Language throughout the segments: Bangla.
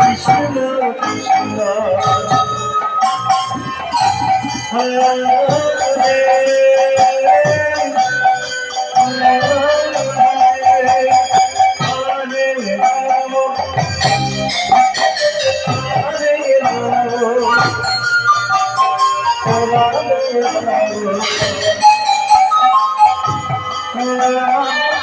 Krishna Krishna Thank you.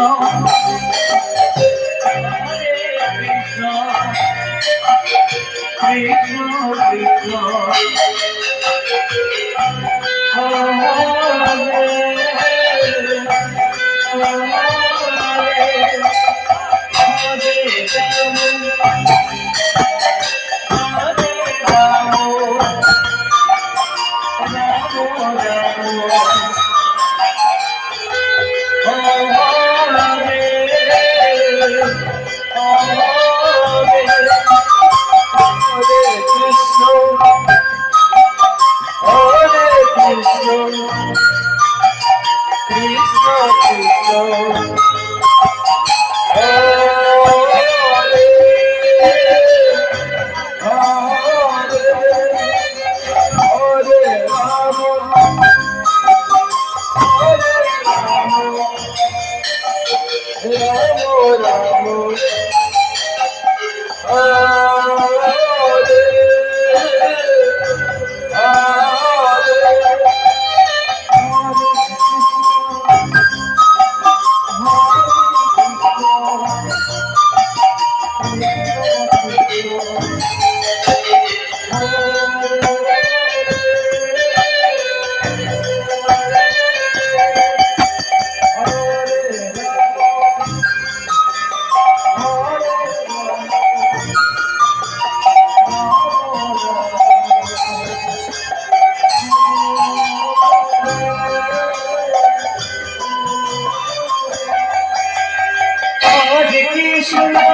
Hare Krishna, Hare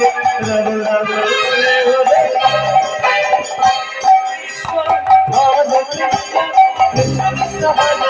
Thank you.